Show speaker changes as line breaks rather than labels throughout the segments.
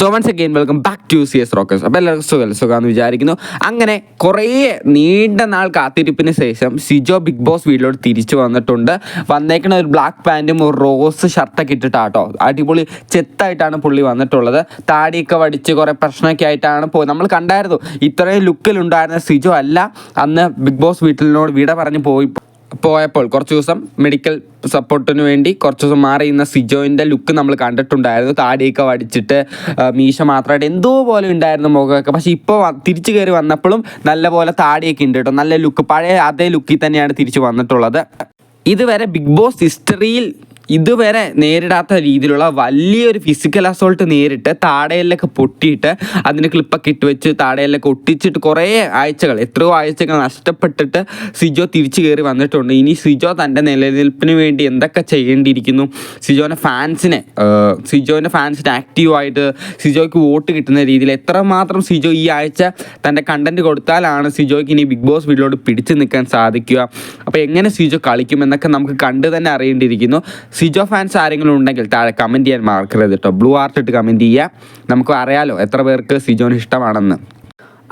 So once again welcome back to C S rockers അപ്പോൾ എല്ലാവർക്കും സുഖം സുഖമെന്ന് വിചാരിക്കുന്നു. അങ്ങനെ കുറേ നീണ്ട നാൾ കാത്തിരിപ്പിന് ശേഷം സിജോ ബിഗ് ബോസ് വീട്ടിലോട്ട് തിരിച്ചു വന്നിട്ടുണ്ട്. വന്നേക്കണ ഒരു ബ്ലാക്ക് പാന്റും ഒരു റോസ് ഷർട്ടൊക്കെ ഇട്ടിട്ടാട്ടോ. അടിപൊളി ചെത്തായിട്ടാണ് പുള്ളി വന്നിട്ടുള്ളത്. താടിയൊക്കെ വടിച്ച് കുറേ പ്രശ്നമൊക്കെ ആയിട്ടാണ് പോയി. നമ്മൾ കണ്ടായിരുന്നു ഇത്രയും ലുക്കിലുണ്ടായിരുന്ന സിജോ അല്ല. അന്ന് ബിഗ് ബോസ് വീട്ടിലിനോട് വിട പറഞ്ഞ് പോയി. പോയപ്പോൾ കുറച്ച് ദിവസം മെഡിക്കൽ സപ്പോർട്ടിന് വേണ്ടി കുറച്ച് ദിവസം മാറി ഇന്ന സിജോയിന്റെ ലുക്ക് നമ്മൾ കണ്ടിട്ടുണ്ടായിരുന്നു. താടിയൊക്കെ വടിച്ചിട്ട് മീശ മാത്രമായിട്ട് എന്തോ പോലെ ഉണ്ടായിരുന്നു മുഖമൊക്കെ. പക്ഷേ ഇപ്പോൾ തിരിച്ചു കയറി വന്നപ്പോഴും നല്ല പോലെ താടിയൊക്കെ ഉണ്ട് കേട്ടോ. നല്ല ലുക്ക് പഴയ അതേ ലുക്കിൽ തന്നെയാണ് തിരിച്ചു വന്നിട്ടുള്ളത്. ഇതുവരെ ബിഗ് ബോസ് ഹിസ്റ്ററിയിൽ ഇതുവരെ നേരിടാത്ത രീതിയിലുള്ള വലിയൊരു ഫിസിക്കൽ അസോൾട്ട് നേരിട്ട് താടയിലൊക്കെ പൊട്ടിയിട്ട് അതിന് ക്ലിപ്പൊക്കെ ഇട്ട് വെച്ച് താടയിലൊക്കെ ഒട്ടിച്ചിട്ട് കുറേ ആഴ്ചകൾ എത്രയോ ആഴ്ചകൾ നഷ്ടപ്പെട്ടിട്ട് സിജോ തിരിച്ചു കയറി വന്നിട്ടുണ്ട്. ഇനി സിജോ തന്റെ നിലനിൽപ്പിന് വേണ്ടി എന്തൊക്കെ ചെയ്യേണ്ടിയിരിക്കുന്നു? സിജോന്റെ ഫാൻസിനെ സിജോന്റെ ഫാൻസിന് ആക്റ്റീവായിട്ട് സിജോയ്ക്ക് വോട്ട് കിട്ടുന്ന രീതിയിൽ എത്രമാത്രം സിജോ ഈ ആഴ്ച തന്റെ കണ്ടന്റ് കൊടുത്താലാണ് സിജോയ്ക്ക് ഇനി ബിഗ് ബോസ് വീട്ടിലോട്ട് പിടിച്ചു നിൽക്കാൻ സാധിക്കുക? അപ്പോൾ എങ്ങനെ സിജോ കളിക്കും എന്നൊക്കെ നമുക്ക് കണ്ട് തന്നെ അറിയേണ്ടിയിരിക്കുന്നു. സിജോ ഫാൻസ് ആരെങ്കിലും ഉണ്ടെങ്കിൽ താഴെ കമന്റ് ചെയ്യാൻ മറക്കരുത് കേട്ടോ ബ്ലൂ ആർട്ട് ഇട്ട് കമന്റ് ചെയ്യുക. നമുക്ക് അറിയാലോ എത്ര പേർക്ക് സിജോന് ഇഷ്ടമാണെന്ന്.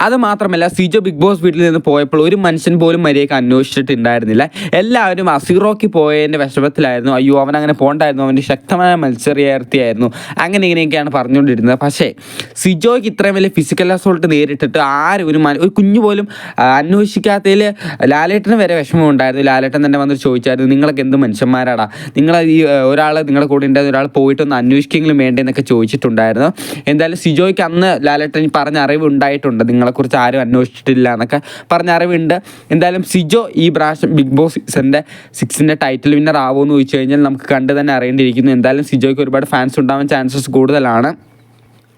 അത് മാത്രമല്ല സിജോ ബിഗ് ബോസ് വീട്ടിൽ നിന്ന് പോയപ്പോൾ ഒരു മനുഷ്യൻ പോലും മര്യാദയ്ക്ക് അന്വേഷിച്ചിട്ടുണ്ടായിരുന്നില്ല. എല്ലാവരും അസീറോക്ക് പോയതിന്റെ വിഷമത്തിലായിരുന്നു. അയ്യോ അവൻ അങ്ങനെ പോകണ്ടായിരുന്നു അവന്റെ ശക്തമായ മത്സരയാർത്ഥിയായിരുന്നു അങ്ങനെ ഇങ്ങനെയൊക്കെയാണ് പറഞ്ഞുകൊണ്ടിരുന്നത്. പക്ഷേ സിജോയ്ക്ക് ഇത്രയും വലിയ ഫിസിക്കൽ അസോൾട്ട് നേരിട്ടിട്ട് ആരും ഒരു ഒരു കുഞ്ഞു പോലും അന്വേഷിക്കാത്തതിൽ ലാലേട്ടന് വരെ വിഷമം ഉണ്ടായിരുന്നു ലാലേട്ടൻ തന്നെ വന്നിട്ട് ചോദിച്ചായിരുന്നു നിങ്ങളൊക്കെ എന്ത് മനുഷ്യന്മാരാടാ? നിങ്ങൾ ഈ ഒരാൾ നിങ്ങളുടെ കൂടെ ഉണ്ടായിരുന്ന ഒരാൾ പോയിട്ടൊന്ന് അന്വേഷിക്കെങ്കിലും വേണ്ടതെന്നൊക്കെ ചോദിച്ചിട്ടുണ്ടായിരുന്നു. എന്തായാലും സിജോയ്ക്ക് അന്ന് ലാലേട്ടൻ പറഞ്ഞ അറിവ് ഉണ്ടായിട്ടുണ്ട് നിങ്ങളെക്കുറിച്ച് ആരും അന്വേഷിച്ചിട്ടില്ല എന്നൊക്കെ പറഞ്ഞ അറിവുണ്ട്. എന്തായാലും സിജോ ഈ പ്രാവശ്യം ബിഗ് ബോസ് സീസണിന്റെ സിക്സിന്റെ ടൈറ്റിൽ വിന്നർ ആവുമെന്ന് ചോദിച്ചു കഴിഞ്ഞാൽ നമുക്ക് കണ്ട് തന്നെ അറിയേണ്ടിയിരിക്കുന്നു. എന്തായാലും സിജോയ്ക്ക് ഒരുപാട് ഫാൻസ് ഉണ്ടാവാൻ ചാൻസസ് കൂടുതലാണ്.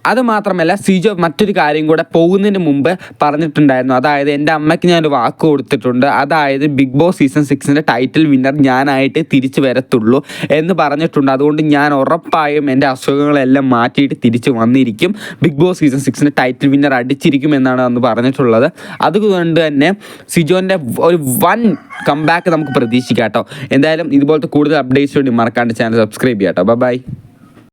അത് മാത്രമല്ല സിജോ മറ്റൊരു കാര്യം കൂടെ പോകുന്നതിന് മുമ്പ് പറഞ്ഞിട്ടുണ്ടായിരുന്നു. അതായത് എന്റെ അമ്മയ്ക്ക് ഞാനൊരു വാക്ക് കൊടുത്തിട്ടുണ്ട്. അതായത് ബിഗ് ബോസ് സീസൺ സിക്സിന്റെ ടൈറ്റിൽ വിന്നർ ഞാനായിട്ട് തിരിച്ചു വരത്തുള്ളൂ എന്ന് പറഞ്ഞിട്ടുണ്ട്. അതുകൊണ്ട് ഞാൻ ഉറപ്പായും എന്റെ അസുഖങ്ങളെല്ലാം മാറ്റിയിട്ട് തിരിച്ചു വന്നിരിക്കും. ബിഗ് ബോസ് സീസൺ സിക്സിന്റെ ടൈറ്റിൽ വിന്നർ അടിച്ചിരിക്കും എന്നാണ് അന്ന് പറഞ്ഞിട്ടുള്ളത്. അതുകൊണ്ട് തന്നെ സിജോന്റെ ഒരു വൺ കംബാക്ക് നമുക്ക് പ്രതീക്ഷിക്കാം കേട്ടോ. എന്തായാലും ഇതുപോലത്തെ കൂടുതൽ അപ്ഡേറ്റ്സ് വേണ്ടി മറക്കാണ്ട് ചാനൽ സബ്സ്ക്രൈബ് ചെയ്യാം കേട്ടോ. ബൈ